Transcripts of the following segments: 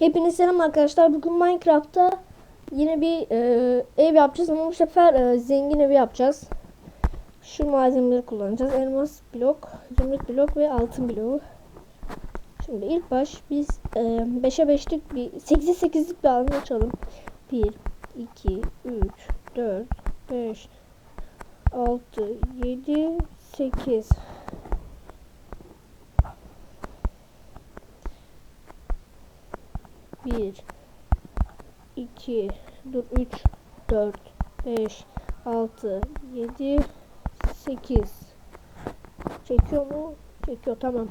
Hepinize selam arkadaşlar. Bugün Minecraft'ta yine bir e, ev yapacağız ama bu sefer e, zengin evi yapacağız. Şu malzemeleri kullanacağız. Elmas blok, zümrüt blok ve altın bloğu. Şimdi ilk baş biz 5'e 5'lik bir 8'e 8'lik bir alan açalım. 1 2 3 4 5 6 7 8 1 2 dur 3 4 5 6 7 8 çekiyor mu? Çekiyor tamam.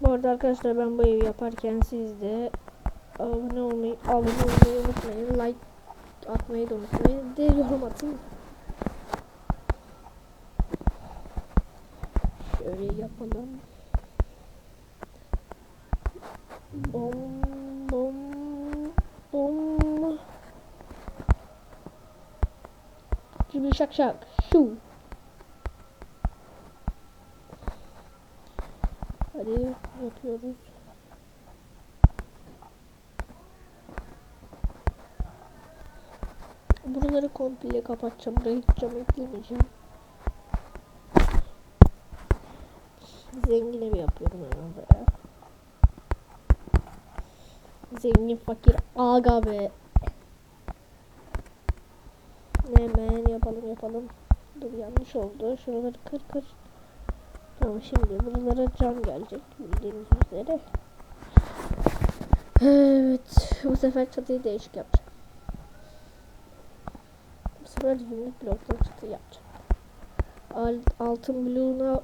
Bu arada arkadaşlar ben bu evi yaparken siz de abone olmayı, abone olmayı unutmayın. Like atmayı da unutmayın. De yorum atın. Şöyle yapalım. Bom bom bom. Şimdi şak şak. Şu. Hadi yapıyoruz. Buraları komple kapatacağım. Buraya hiç cam eklemeyeceğim. Zengin evi yapıyorum hemen buraya. Zengin fakir aga be. Hemen yapalım yapalım. Dur yanlış oldu. Şuraları kır kır. Tamam şimdi buralara cam gelecek bildiğiniz üzere. Evet bu sefer çatıyı değişik yapacağım. Bu sefer zümrüt bloktan çatı yapacağım. Alt, altın bloğuna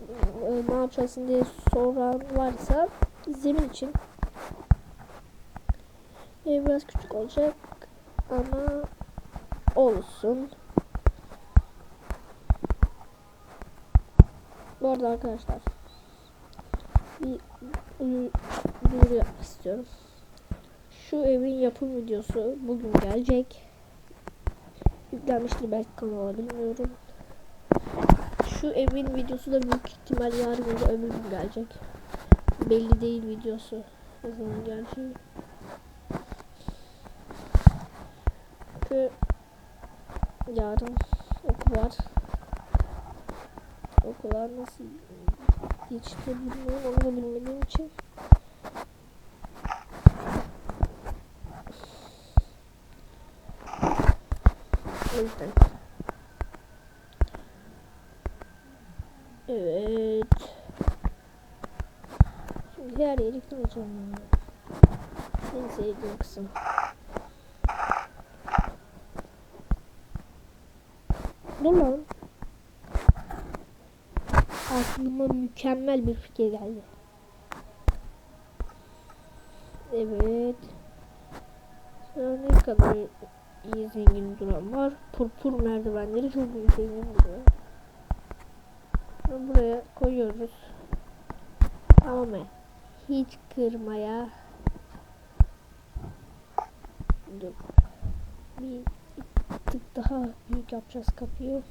e, ne yapacaksın diye soran varsa zemin için ev biraz küçük olacak ama olsun. Bu arada arkadaşlar bir duyuru yapmak istiyorum. Şu evin yapım videosu bugün gelecek. Yüklenmiştir belki kanala bilmiyorum. Şu evin videosu da büyük ihtimal yarın ya da öbür gün gelecek. Belli değil videosu. Ne zaman geleceği. Çünkü yarın okul var. Okullar nasıl geçti bilmiyorum. Onu da bilmediğim için. O yüzden. Evet. Şimdi her yeri kıracağım. En sevdiğim kısım. Dur lan. Aklıma mükemmel bir fikir geldi. Evet. Sonra ne kadar iyi zengin duran var. Purpur merdivenleri çok iyi zengin duruyor. Buraya koyuyoruz. Ama hiç kırmaya Dur. Bir tık daha büyük yapacağız kapıyı.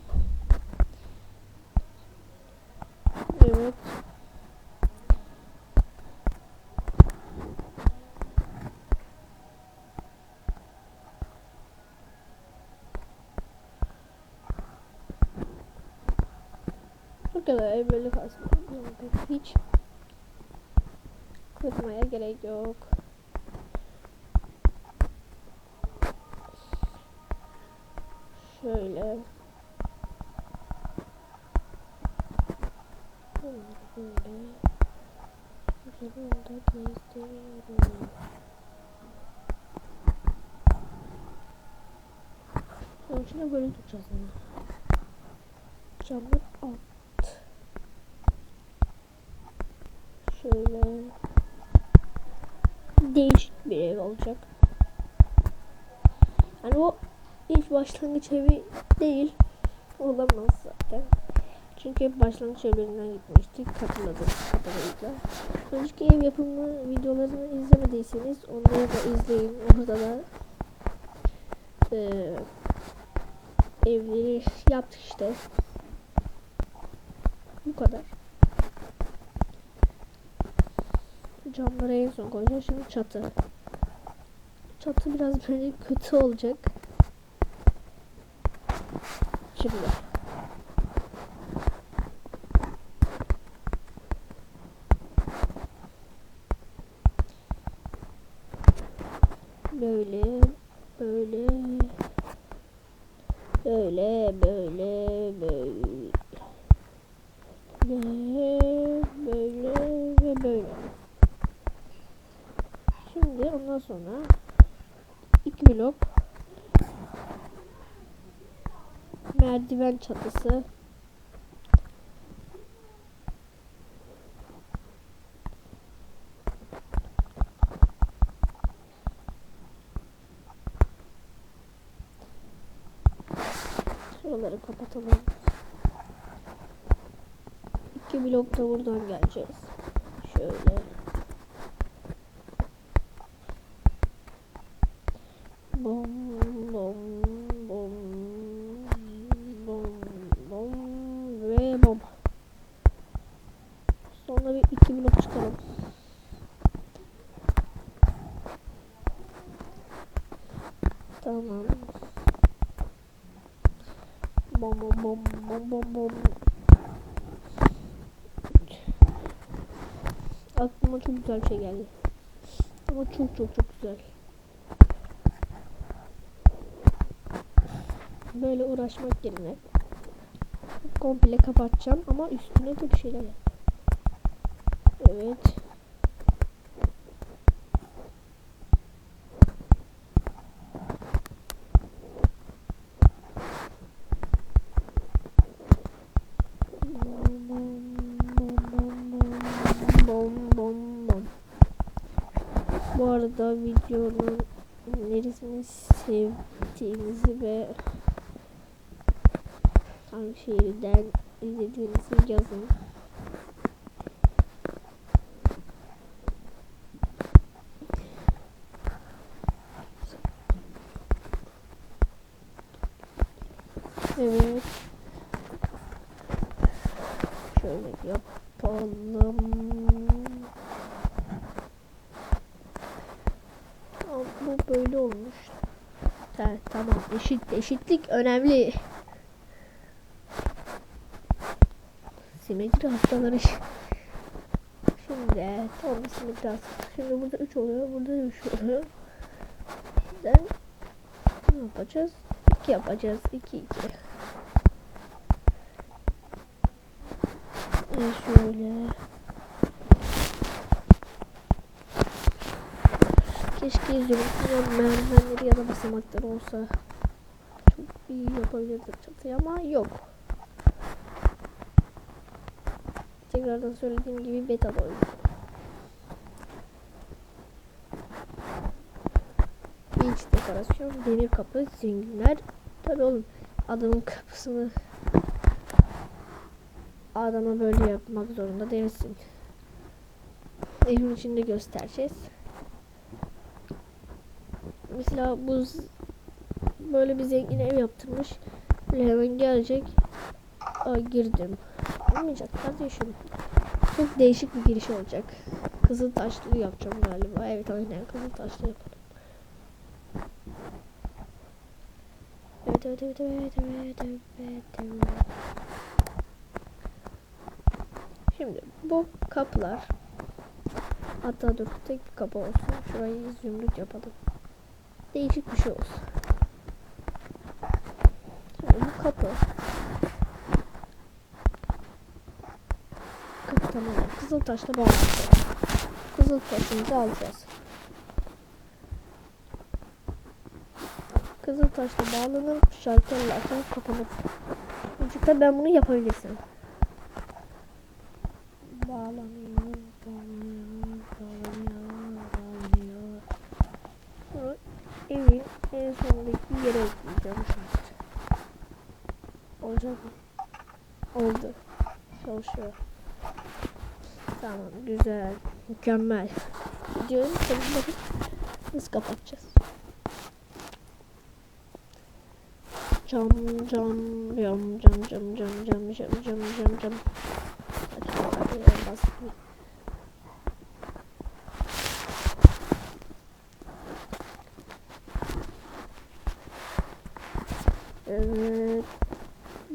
Evet. Bu kadar böyle kalsın. Hiç kırmaya gerek yok. Şöyle. Böyle. Bunu da gezdiriyorum. Onun için de böyle tutacağız bunu. Camı alt. Şöyle. Değişik bir ev olacak. Yani o ilk başlangıç evi değil. Olamaz zaten. Çünkü başlangıç evlerinden gitmiştik. Hatırladığım kadarıyla. Önceki ev yapımı videolarını izlemediyseniz onları da izleyin. Orada da e, evleri yaptık işte. Bu kadar. Camları en son koyacağız. Şimdi çatı. Çatı biraz böyle kötü olacak. Şimdi. Böyle, böyle, böyle, böyle, böyle, böyle, böyle böyle. Şimdi ondan sonra iki blok merdiven çatısı Şuraları kapatalım. İki blok da buradan geleceğiz. Şöyle. Bom bom bom bom ve bom. Sonra bir iki blok çıkalım. Tamam. Bom bom bom bom. Aklıma çok güzel bir şey geldi. Ama çok çok çok güzel. Böyle uğraşmak yerine komple kapatacağım ama üstüne de bir şeyler yap. Evet. Bu arada videonun neresini sevdiğinizi ve hangi şehirden izlediğinizi yazın. Evet. Şöyle yapalım. Aa, Bu böyle olmuş. Ha, tamam eşit eşitlik önemli. Simetri hastaları. Şimdi tam simetri hastası. Şimdi burada 3 oluyor. Burada 3 oluyor. Then ne yapacağız? 2 yapacağız. 2 2. Ee, şöyle. Keşke izliyorum. merdivenleri ya da basamakları olsa çok iyi yapabilirdik çatıya ama yok. Tekrardan söylediğim gibi beta oyun. İç dekorasyon, demir kapı, zenginler. Tabii oğlum adamın kapısını adama böyle yapmak zorunda değilsin. Evin içinde göstereceğiz. Mesela bu böyle bir zengin ev yaptırmış. Böyle hemen gelecek. Aa, girdim. Olmayacak kardeşim. Çok değişik bir giriş olacak. Kızıl taşlı yapacağım galiba. Evet aynen kızıl taşlı yapalım. Evet evet evet evet evet evet evet. Şimdi bu kapılar hatta dur tek bir kapı olsun. Şurayı zümrüt yapalım. Değişik bir şey olsun. Şimdi bu kapı Kapı tamam. Kızıl taşla bağlayacağız. Kızıl taşımızı alacağız. Kızıl taşla bağlanır, şalterle açılıp kapanır. Çocuklar ben bunu yapabilirsin. Bağlanıyor, olacak mı? Oldu. Çalışıyor. Tamam güzel. Mükemmel. Diyorum ki bakın. Nasıl kapatacağız? Cam cam cam cam cam cam cam cam cam cam cam. Evet.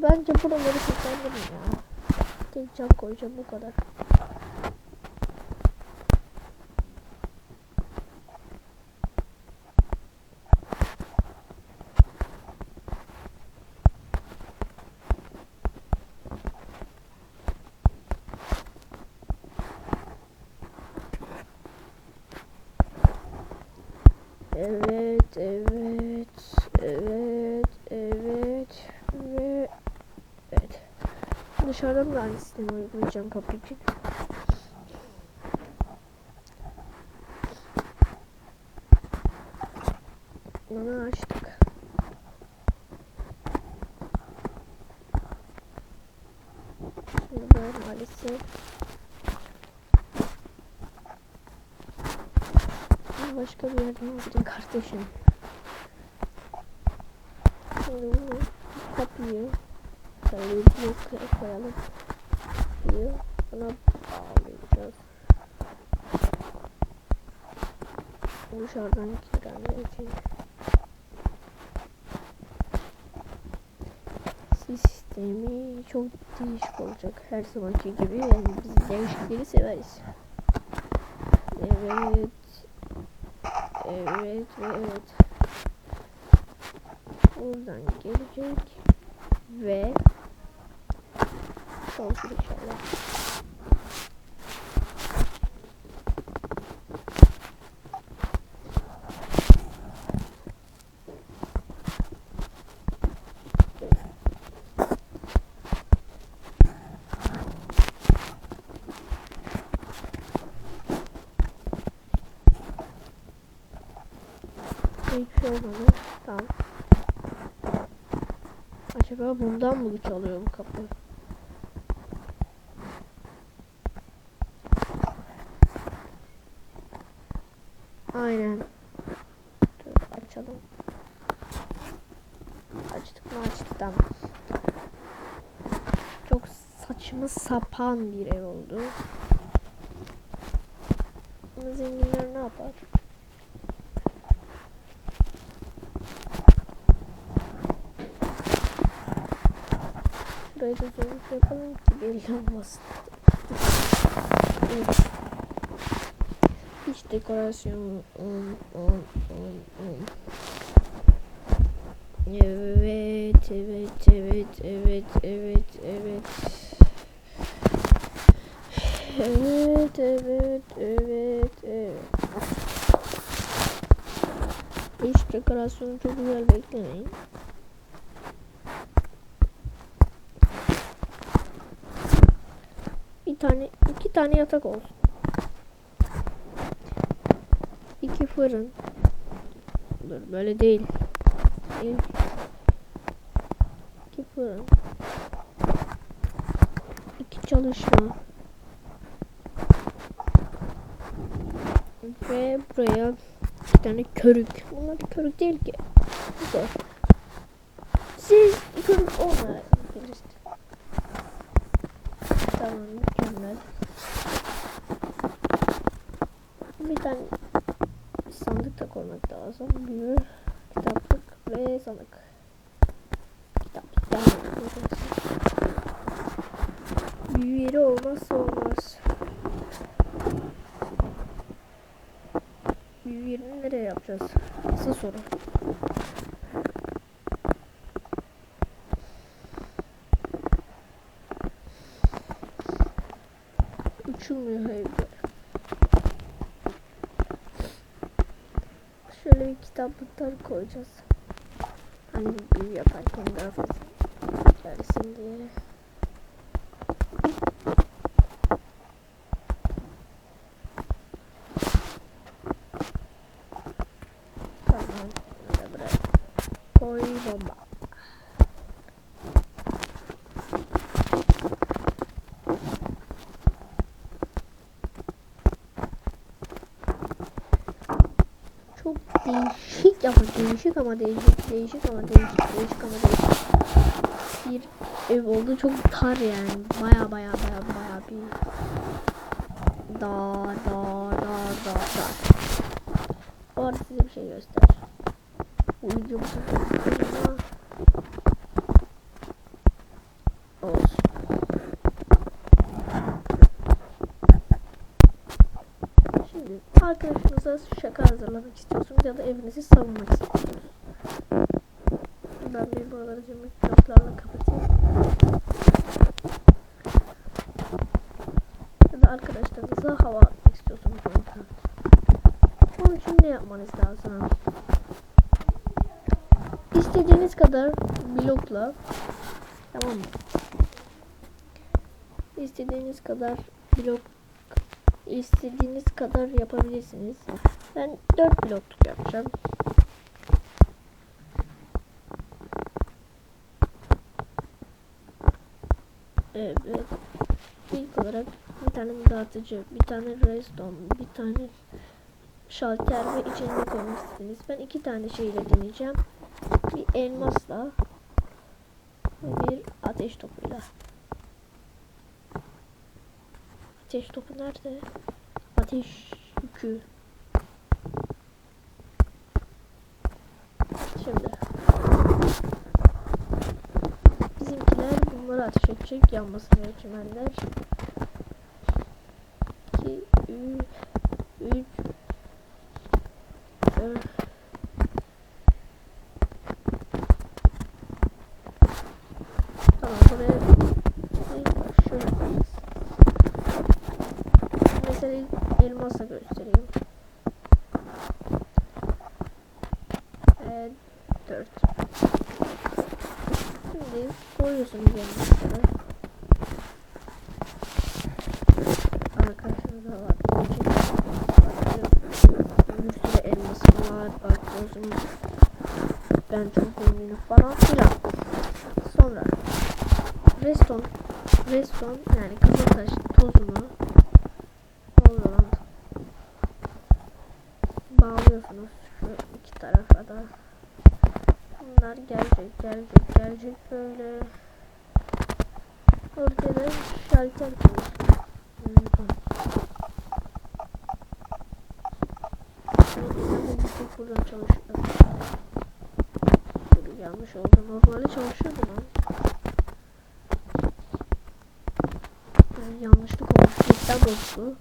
Bence buraları kazanırım ya. Tek cam koyacağım bu kadar. Evet, evet, evet, evet ve evet. Dışarıdan da aynı sistemi uygulayacağım kapı için. Bunu açtık. Şimdi ben maalesef başka bir yerden alacağım kardeşim. Şimdi bunu kapıyı blok koyalım. Kapıyı buna bağlayacağız. Dışarıdan için. Sistemi çok değişik olacak her zamanki gibi yani biz değişikleri severiz. Evet. Evet ve evet. Buradan gelecek ve çalışır inşallah. Hiçbir. Tamam. Acaba bundan mı çalıyor bu kapı? Aynen. Dur açalım. Açtık mı açtık tamam. Çok sapan bir ev oldu. Ama zenginler ne yapar? Şurayı da zorluk yapalım ki belli olmasın. Hiç dekorasyon on, on, on, on. Evet, evet, evet, evet, evet, evet. Evet, evet, evet, evet. Hiç dekorasyonu çok güzel beklemeyin. Bir tane, iki tane yatak olsun. İki fırın. Dur böyle değil. İki fırın. İki çalışma. Ve buraya bir tane körük. Bunlar körük değil ki. Güzel. Siz körük olmayabilirsiniz. Tamam mükemmel. Bir tane sandık da koymak lazım. Büyü, kitaplık ve sandık. Kitaplık daha Büyü yeri olmazsa olmaz. Büyü yerini nereye yapacağız? Nasıl soru? Uçulmuyor evde. Şöyle bir kitaplıklar koyacağız. Hani büyü yaparken daha fazla gelsin diye. değişik ama değişik ama değişik değişik ama değişik değişik ama değişik. Bir ev oldu çok dar yani. Baya baya baya baya bir dar dar dar dar dar. Bu arada size bir şey göster. Uyuyor musun? olsun. Şimdi arkadaşınıza şaka hazırlamak istiyorsunuz ya da evinizi savunmak istiyorsunuz. Ben bir buraları cimrik bloklarla kapatayım. Ya da arkadaşlarınıza hava atmak istiyorsunuz. Onun için ne yapmanız lazım? İstediğiniz kadar blokla tamam mı? İstediğiniz kadar blok istediğiniz kadar yapabilirsiniz. Ben 4 blokluk yapacağım. Evet. İlk olarak bir tane dağıtıcı, bir tane redstone, bir tane şalter ve içine koymak. Ben iki tane şeyle deneyeceğim. Bir elmasla bir ateş topuyla. Ateş topu nerede? Ateş yükü. Şimdi. Bizimkiler edecek. Yanmasın ölçümenler. 2, 3, 3, 4, Tamam buraya ilk şöyle. Mesela elmasla göstereyim. Evet, 4. Şimdi koyuyorsunuz elmasları. Arkadaşınıza var. Bir sürü elmasım var. Bakıyorsunuz. Ben falan filan. Sonra Reston Reston yani kızıltaş tozunu oradan bağlıyorsunuz şu iki tarafa da. Bunlar gelecek gelecek gelecek böyle. Orada da şalter koyuyorsunuz. Hmm. Buradan çalışıyor. Dur, yanlış oldu. Normalde çalışıyordu lan. Yani yanlışlık olmuş. Sistem bozdu.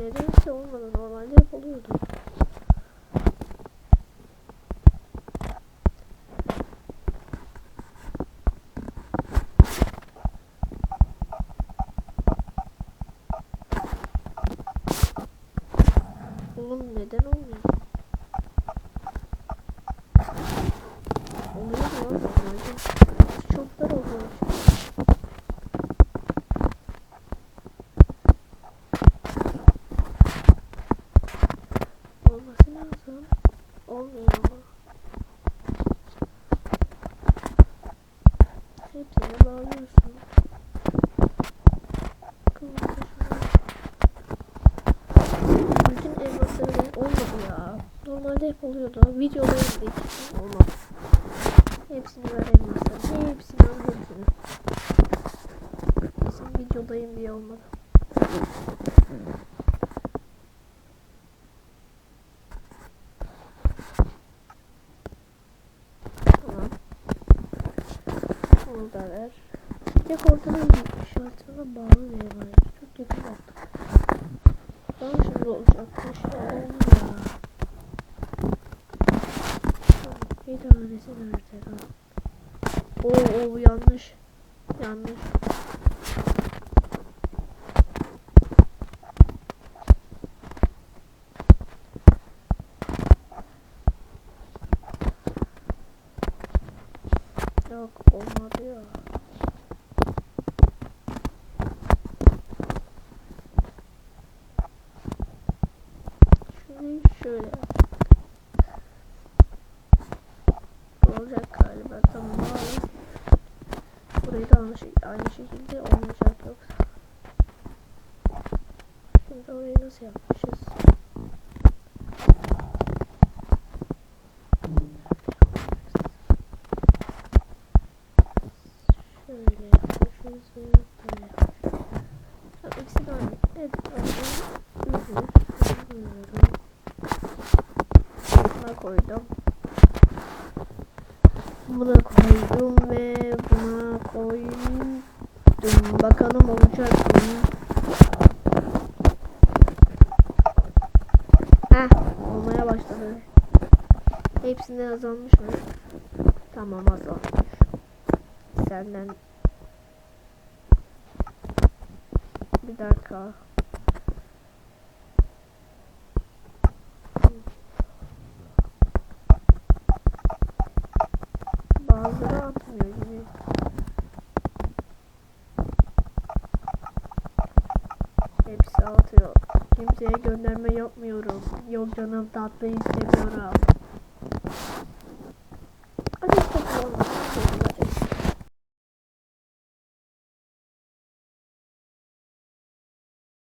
Nedense olmadı. Normalde hep. Oğlum neden olmuyor? Oluyor mu lan normalde? Çok dar oluyor. Olması lazım. Olmuyor ama. Hepsine bağlıyorsun. Kıvırcık bütün elmasları benim olmadı ya. Normalde hep oluyordu. Videoda izledik. Olmaz. Hepsini ver elmasları. Hepsini al hepsini. Kesin videodayım diye olmadı. Tamam. Onu da ver. Tek ortadan şartına bağlı diye var. Çok kötü yaptım. Tamam şimdi olacakmış. Oldu ya. Bir tanesi nerede? Oo, oo yanlış. Yanlış. Yok olmadı ya. Şunu şöyle yap. Olacak galiba tamam bağlı. Da aynı, şey, aynı şekilde olmayacak yoksa. Şimdi orayı nasıl yapmışız? Şöyle yapmışız ve böyle yapmışız. İkisi de aynı. Evet. Üzülür. Buna koydum. Buna koydum ve buna koydum. Bakalım olacak mı? Heh, olmaya başladı. Hepsinden azalmış mı? Tamam azalmış. Senden bir dakika. Bazıları atmıyor. Hepsi atıyor. Kimseye gönderme yapmıyorum. Yok canım tatlı istemiyorum.